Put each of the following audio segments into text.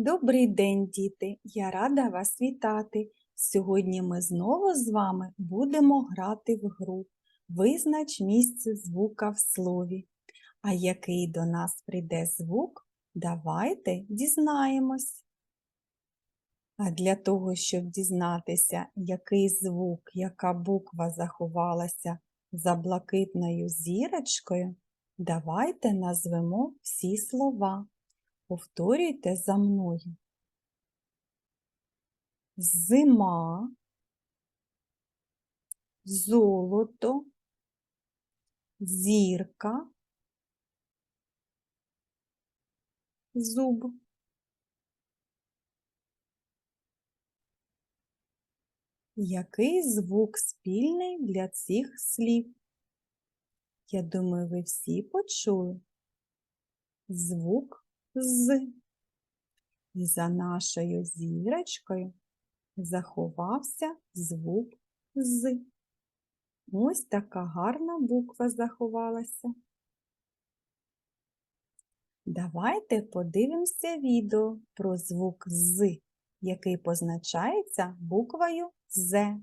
Добрий день, діти! Я рада вас вітати. Сьогодні ми знову з вами будемо грати в гру Визнач місце звука в слові. А який до нас прийде звук, давайте дізнаємось. А для того, щоб дізнатися, який звук, яка буква заховалася за блакитною зірочкою, давайте назвемо всі слова. Повторюйте за мною. Зима, золото, зірка, зуб. Який звук спільний для цих слів? Я думаю, ви всі почули. Звук з. І за нашою зірочкою заховався звук з. Ось така гарна буква заховалася. Давайте подивимося відео про звук з, який позначається буквою З.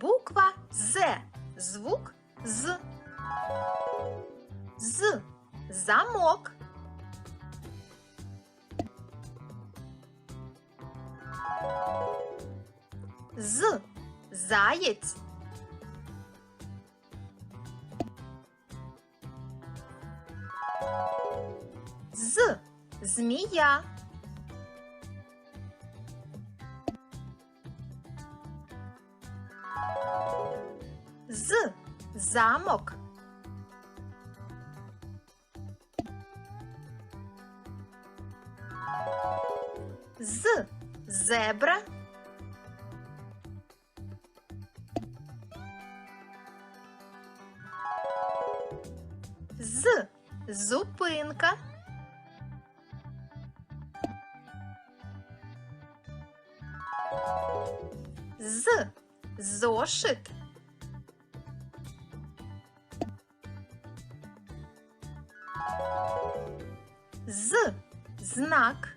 Буква З. Звук з. З. Замок. З. Заєць. З. Змія. З. Замок. З. Зебра. Зупинка. З. Зошит. З. Знак.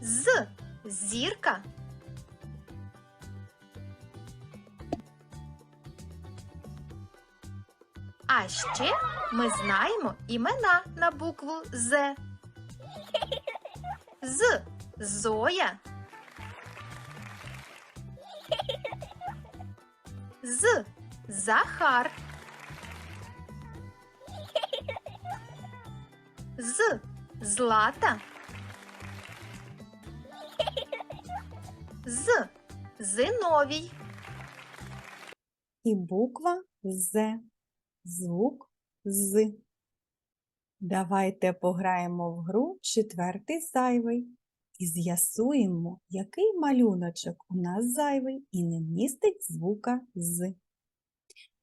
З. Зірка. А ще ми знаємо імена на букву З. З. Зоя. З. Захар. З. Злата. З. Зиновій. І буква З. Звук з. Давайте пограємо в гру четвертий зайвий і з'ясуємо, який малюночок у нас зайвий і не містить звука з.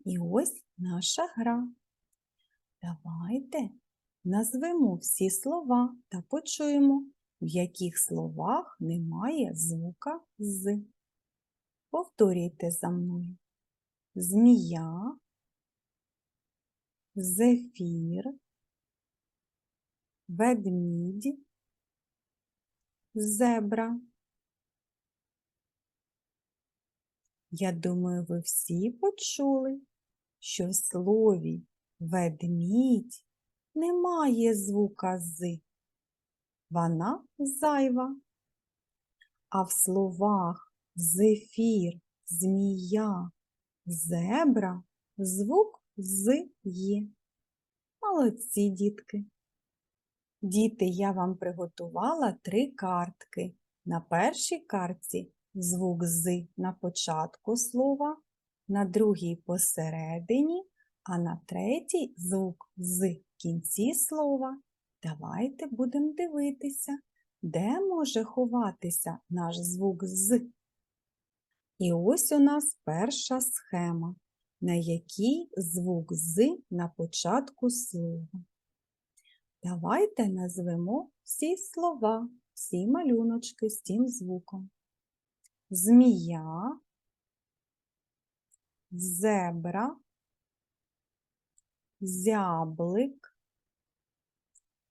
І ось наша гра. Давайте назвемо всі слова та почуємо, в яких словах немає звука з. Повторюйте за мною. Змія, зефір, ведмідь, зебра. Я думаю, ви всі почули, що в слові ведмідь немає звука з. Вона зайва. А в словах зефір, змія, зебра звук з є. Молодці, дітки. Діти, я вам приготувала три картки. На першій картці звук з на початку слова, на другій посередині, а на третій звук з в кінці слова. Давайте будемо дивитися, де може ховатися наш звук з. І ось у нас перша схема на який звук з на початку слова. Давайте назвемо всі слова, всі малюночки з тим звуком. Змія, зебра, зяблик,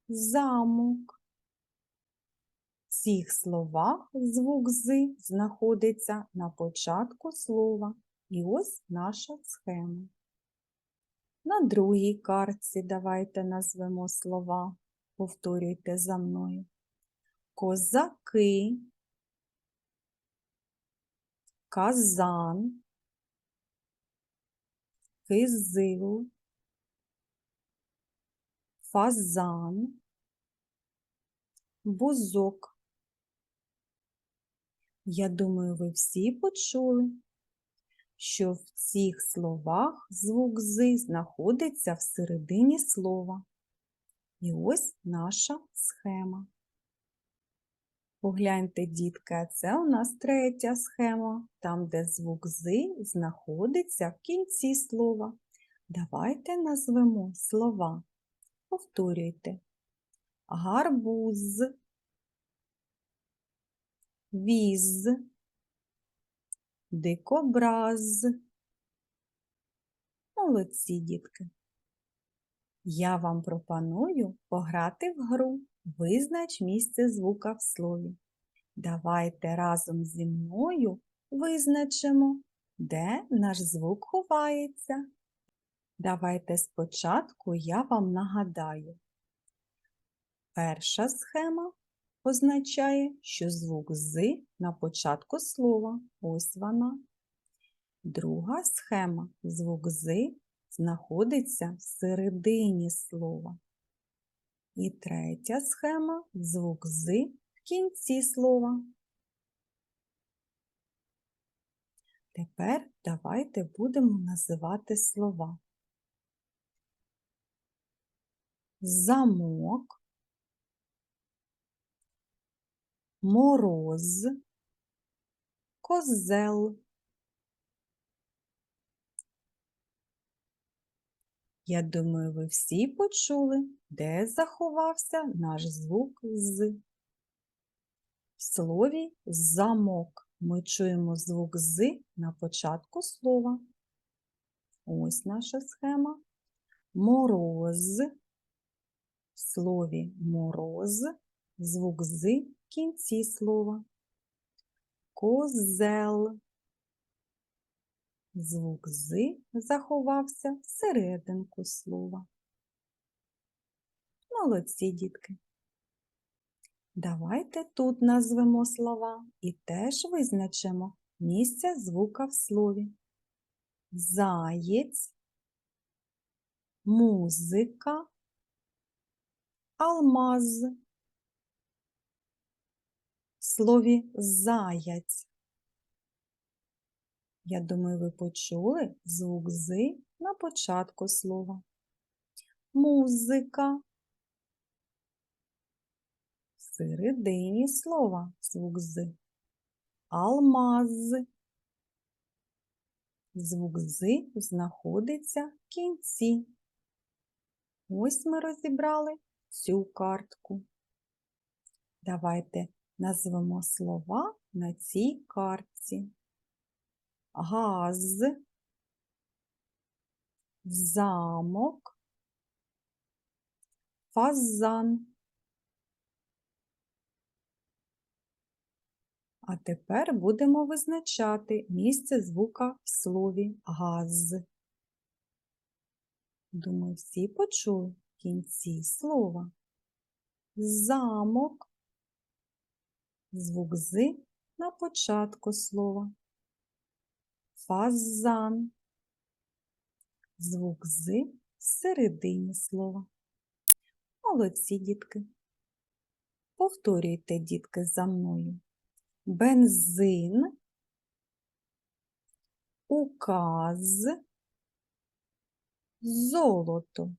замок. В цих словах звук «з» знаходиться на початку слова. І ось наша схема. На другій картці давайте назвемо слова. Повторюйте за мною. Козаки, казан, кизил, фазан, бузок. Я думаю, ви всі почули, що в цих словах звук «з» знаходиться всередині слова. І ось наша схема. Погляньте, дітки, це у нас третя схема, там, де звук «з» знаходиться в кінці слова. Давайте назвемо слова. Повторюйте. Гарбуз, віз, дикобраз. Молодці, дітки. Я вам пропоную пограти в гру Визнач місце звука в слові. Давайте разом зі мною визначимо, де наш звук ховається. Давайте спочатку я вам нагадаю. Перша схема означає, що звук з на початку слова. Ось вона. Друга схема звук з знаходиться всередині слова. І третя схема звук з в кінці слова. Тепер давайте будемо називати слова. Замок, мороз, козел. Я думаю, ви всі почули, де заховався наш звук з. В слові замок ми чуємо звук з на початку слова. Ось наша схема. Мороз. В слові мороз звук з кінці слова. Козел. Звук з заховався всерединку слова. Молодці, дітки. Давайте тут назвемо слова і теж визначимо місце звука в слові. Заєць, музика, алмаз. Слові заяць. Я думаю, ви почули звук з на початку слова. Музика. Середині слова звук з. Алмаз. Звук з знаходиться в кінці. Ось ми розібрали цю картку. Давайте назвемо слова на цій картці газ, замок, фазан. А тепер будемо визначати місце звука в слові газ. Думаю, всі почули в кінці слова. Замок. Звук з на початку слова фазан. Звук з середині слова. Молодці, дітки. Повторюйте, дітки, за мною. Бензин, указ, золото.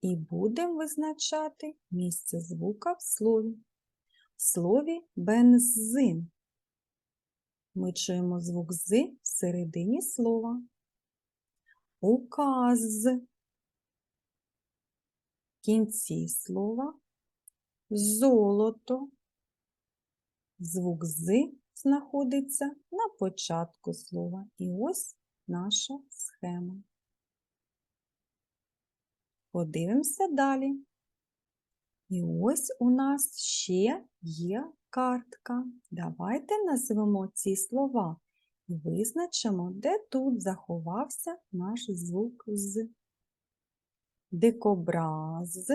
І будемо визначати місце звука в слові. Слові бензин ми чуємо звук з всередині слова. Указ в кінці слова. Золото. Звук з знаходиться на початку слова. І ось наша схема. Подивимося далі. І ось у нас ще є картка. Давайте назвемо ці слова і визначимо, де тут заховався наш звук з. Дикобраз,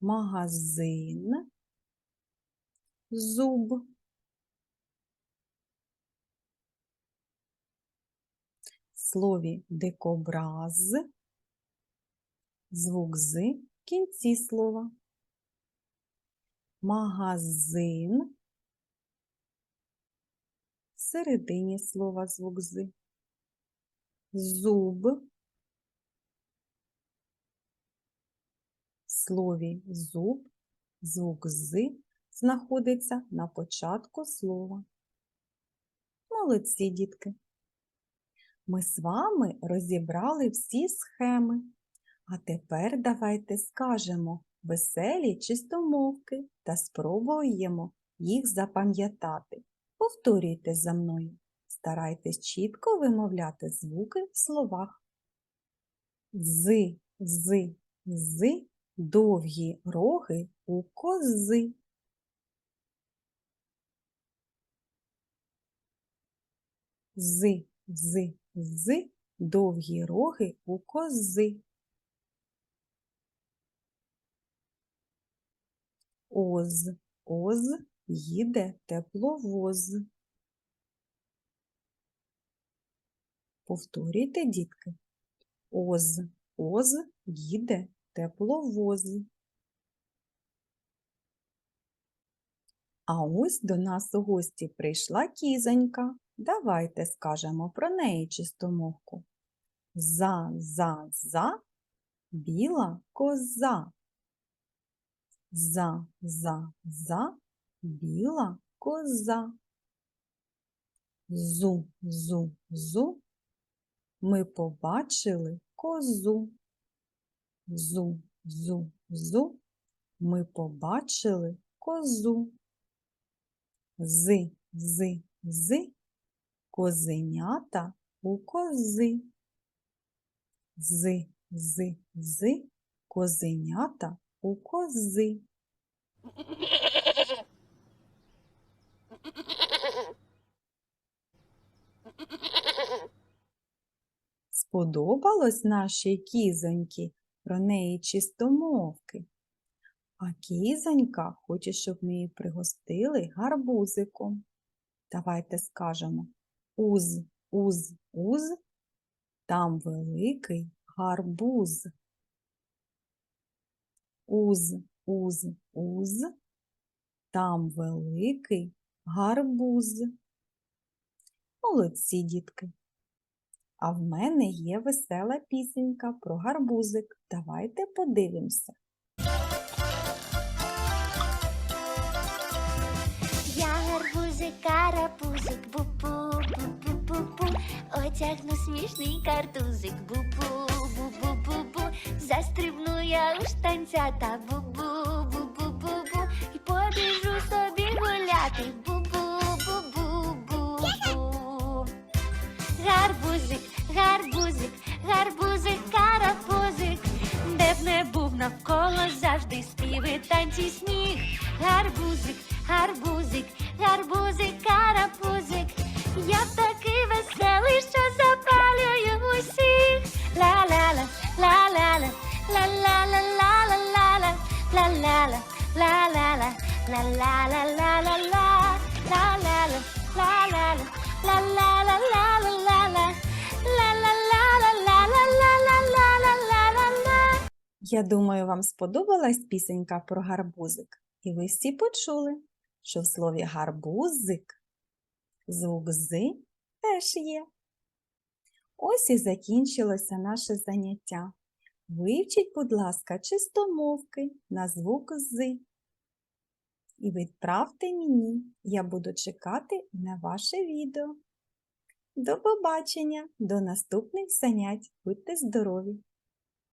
магазин, зуб. Слові дикобраз звук з кінці слова. Магазин середині слова звук з. Зуб в слові зуб звук з знаходиться на початку слова. Молодці, дітки! Ми з вами розібрали всі схеми. А тепер давайте скажемо веселі чистомовки та спробуємо їх запам'ятати. Повторюйте за мною. Старайтесь чітко вимовляти звуки в словах. З, з, з, довгі роги у кози. З, з, з, довгі роги у кози. Оз, оз, їде тепловоз. Повторюйте, дітки. Оз, оз, їде тепловоз. А ось до нас у гості прийшла кізонька. Давайте скажемо про неї чистомовку. За, за, за, біла коза. За, за, за, біла коза. Зу, зу, зу, ми побачили козу. Зу, зу, зу, ми побачили козу. Зи, зи, зи, козенята у кози. Зи, зи, зи, козенята у кози. Сподобалось нашій кізоньки про неї чистомовки. А кізонька хоче, щоб ми її пригостили гарбузиком. Давайте скажемо уз, уз, уз, там великий гарбуз. Уз, уз, уз, там великий гарбуз. Молодці, дітки. А в мене є весела пісенька про гарбузик. Давайте подивимося. Я гарбузик, карапузик, бу-бу, бу-бу-бу-бу, Отягну смішний картузик, бу-бу, бу-бу-бу-бу, Застрибну я у штанцята, бу-бу, бу-бу-бу-бу, І побіжу собі гуляти, бу-бу. Гарбузик, гарбузик, гарбузик, карапузик, де б не був навколо завжди співи, танці, сміх. Гарбузик, гарбузик, гарбузик, карапузик. Я Я думаю, вам сподобалась пісенька про гарбузик. І ви всі почули, що в слові гарбузик звук з теж є. Ось і закінчилося наше заняття. Вивчіть, будь ласка, чистомовки на звук з. І відправте мені. Я буду чекати на ваше відео. До побачення, до наступних занять. Будьте здорові!